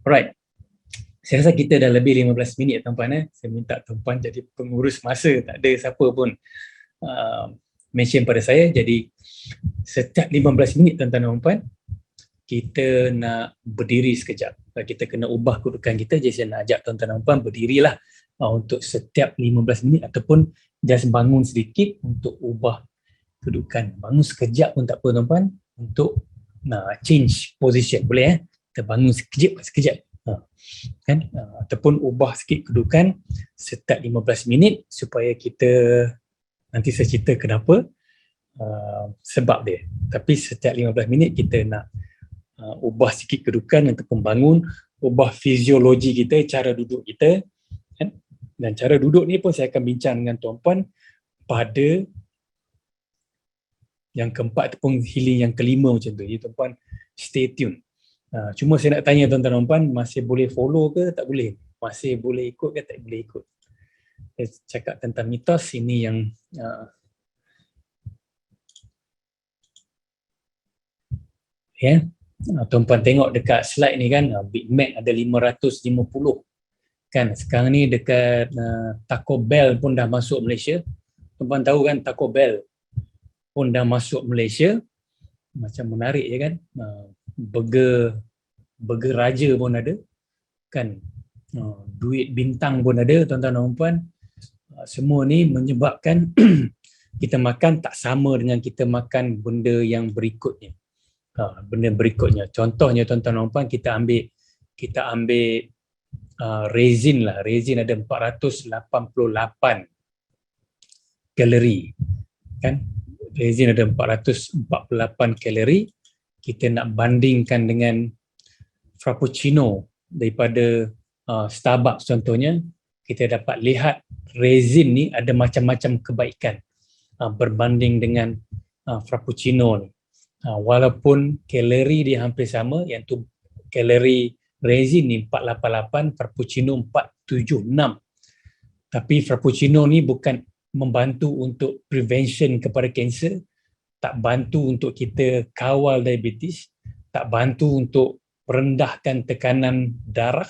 Alright. Saya rasa kita dah lebih 15 minit tuan-puan eh. Saya minta tuan-puan jadi pengurus masa. Tak ada siapa pun uh, mention pada saya. Jadi setiap 15 minit tuan-tuan dan puan kita nak berdiri sekejap. Kita kena ubah kedudukan kita. Jadi saya nak ajak tuan-tuan dan puan berdirilah uh, untuk setiap 15 minit ataupun just bangun sedikit untuk ubah kedudukan. Bangun sekejap pun tak apa tuan-puan untuk uh, change position. Boleh eh? Kita bangun sekejap, sekejap. Ha. Kan? Uh, ataupun ubah sikit kedudukan setiap 15 minit supaya kita nanti saya cerita kenapa uh, sebab dia. Tapi setiap 15 minit kita nak uh, ubah sikit kedudukan untuk membangun ubah fiziologi kita, cara duduk kita. Kan? Dan cara duduk ni pun saya akan bincang dengan tuan-puan pada yang keempat ataupun healing yang kelima macam tu. Jadi tuan-puan stay tune. Uh, cuma saya nak tanya tuan-tuan dan puan masih boleh follow ke tak boleh? Masih boleh ikut ke tak boleh ikut? Saya cakap tentang mitos ini yang uh, ya. Yeah. Tuan-puan tengok dekat slide ni kan uh, Big Mac ada 550 kan sekarang ni dekat uh, Taco Bell pun dah masuk Malaysia. Tuan-puan tahu kan Taco Bell pun dah masuk Malaysia. Macam menarik ya kan? Uh, burger burger raja pun ada. Kan? Uh, duit bintang pun ada tuan-tuan dan puan. Uh, semua ni menyebabkan kita makan tak sama dengan kita makan benda yang berikutnya. Uh, benda berikutnya. Contohnya tuan-tuan dan puan kita ambil kita ambil uh, resin lah. Resin ada 488 kalori. Kan? Resin ada 448 kalori kita nak bandingkan dengan frappuccino daripada uh, Starbucks contohnya kita dapat lihat resin ni ada macam-macam kebaikan uh, berbanding dengan uh, frappuccino ni. Uh, walaupun kalori dia hampir sama yang tu kalori resin ni 488 frappuccino 476 tapi frappuccino ni bukan membantu untuk prevention kepada kanser tak bantu untuk kita kawal diabetes, tak bantu untuk merendahkan tekanan darah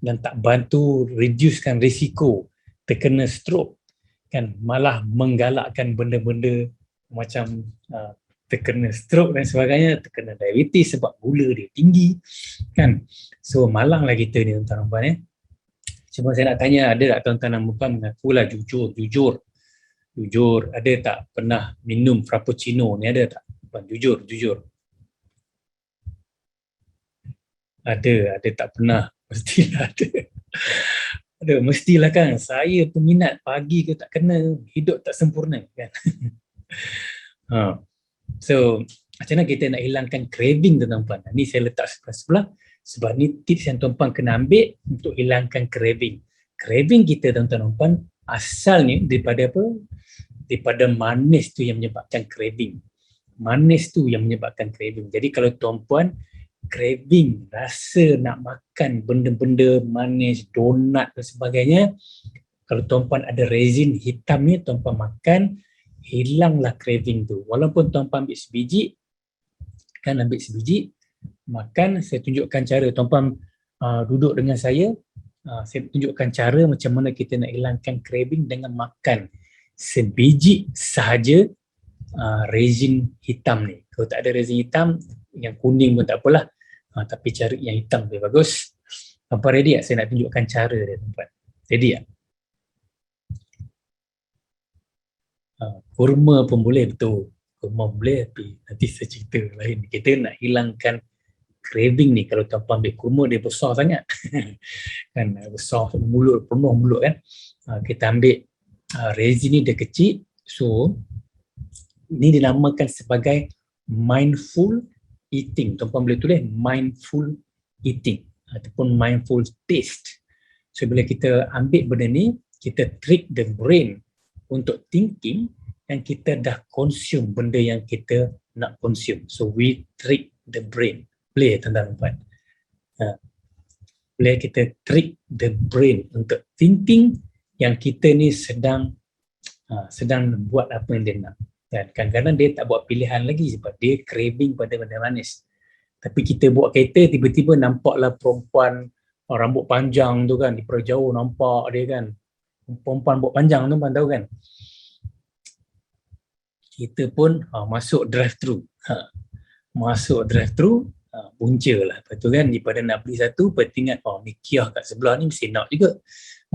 dan tak bantu reducekan risiko terkena stroke. Kan malah menggalakkan benda-benda macam uh, terkena stroke dan sebagainya terkena diabetes sebab gula dia tinggi kan. So malanglah kita ni tuan-tuan ya cuma saya nak tanya ada tak tuan-tuan dan puan mengakulah jujur jujur jujur ada tak pernah minum frappuccino? Ni ada tak? Puan jujur jujur. Ada ada tak pernah? Mestilah ada. Ada mestilah kan. Saya peminat pagi ke tak kena hidup tak sempurna kan. Ha. so macam mana kita nak hilangkan craving tu tuan-tuan ni saya letak sebelah-sebelah sebab ni tips yang tuan-tuan kena ambil untuk hilangkan craving. Craving kita tuan-tuan asalnya daripada apa daripada manis tu yang menyebabkan craving. Manis tu yang menyebabkan craving. Jadi kalau tuan-puan craving, rasa nak makan benda-benda manis, donat dan sebagainya, kalau tuan-puan ada resin hitam ni, tuan-puan makan, hilanglah craving tu. Walaupun tuan-puan ambil sebiji, kan ambil sebiji, makan, saya tunjukkan cara. Tuan-puan uh, duduk dengan saya, uh, saya tunjukkan cara macam mana kita nak hilangkan craving dengan makan sebiji sahaja uh, resin hitam ni. Kalau tak ada resin hitam, yang kuning pun tak apalah. Uh, tapi cari yang hitam lebih bagus. Apa ready tak? Saya nak tunjukkan cara dia tempat. Ready tak? Uh, kurma pun boleh betul. Kurma boleh tapi nanti saya cerita lain. Kita nak hilangkan craving ni kalau tanpa ambil kurma dia besar sangat. kan besar mulut penuh mulut kan. Uh, kita ambil uh, resin ni dia kecil so ni dinamakan sebagai mindful eating. Tuan-tuan boleh tulis mindful eating ataupun mindful taste. So bila kita ambil benda ni kita trick the brain untuk thinking dan kita dah consume benda yang kita nak consume. So we trick the brain. Boleh tuan-tuan puan? Uh, boleh kita trick the brain untuk thinking yang kita ni sedang uh, sedang buat apa yang dia nak dan kadang-kadang dia tak buat pilihan lagi sebab dia craving pada benda manis Tapi kita buat kereta tiba-tiba nampaklah perempuan uh, rambut panjang tu kan di jauh nampak dia kan. Perempuan buat panjang tu tahu kan. Kita pun uh, masuk drive thru. Ha. Masuk drive thru uh, punca lah. Lepas tu kan daripada nak beli satu, lepas ingat oh ni Kia kat sebelah ni mesti nak juga.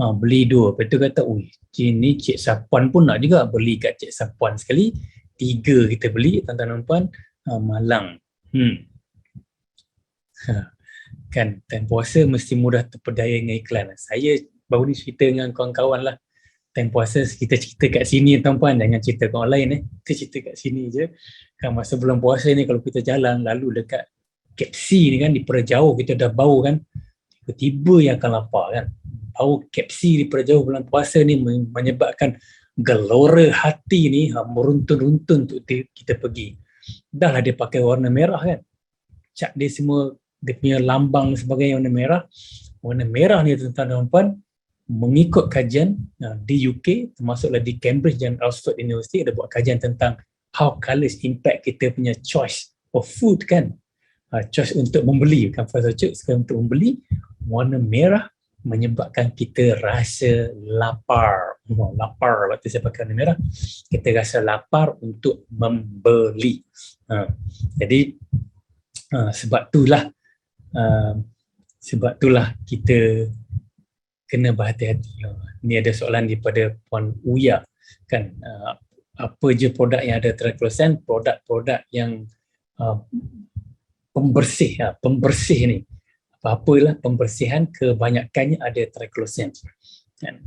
Uh, beli dua. Lepas tu kata, ui ni Cik Sapuan pun nak juga beli kat Cik Sapuan sekali. Tiga kita beli, tuan-tuan dan puan, uh, malang. Hmm. Ha. Kan, time puasa mesti mudah terpedaya dengan iklan. Saya baru ni cerita dengan kawan-kawan lah. Time puasa kita cerita kat sini tuan-puan, jangan cerita kat orang lain eh. Kita cerita kat sini je. Kan masa bulan puasa ni kalau kita jalan lalu dekat KFC ni kan di jauh kita dah bau kan. Tiba-tiba yang akan lapar kan. Bau KFC di jauh bulan puasa ni menyebabkan gelora hati ni ha, meruntun-runtun untuk kita pergi. Dah lah dia pakai warna merah kan. Cat dia semua dia punya lambang sebagainya warna merah. Warna merah ni tuan-tuan dan puan mengikut kajian uh, di UK termasuklah di Cambridge dan Oxford University ada buat kajian tentang how colors impact kita punya choice of food kan. Uh, choice untuk membeli bukan first choice untuk membeli warna merah menyebabkan kita rasa lapar. Oh, lapar waktu saya pakai warna merah. Kita rasa lapar untuk membeli. Uh, jadi uh, sebab itulah uh, sebab itulah kita kena berhati-hati. Uh, ni ada soalan daripada Puan Uya kan uh, apa je produk yang ada triclosan, produk-produk yang uh, pembersih uh, pembersih ni. Apa-apalah pembersihan kebanyakannya ada triclosan. Kan?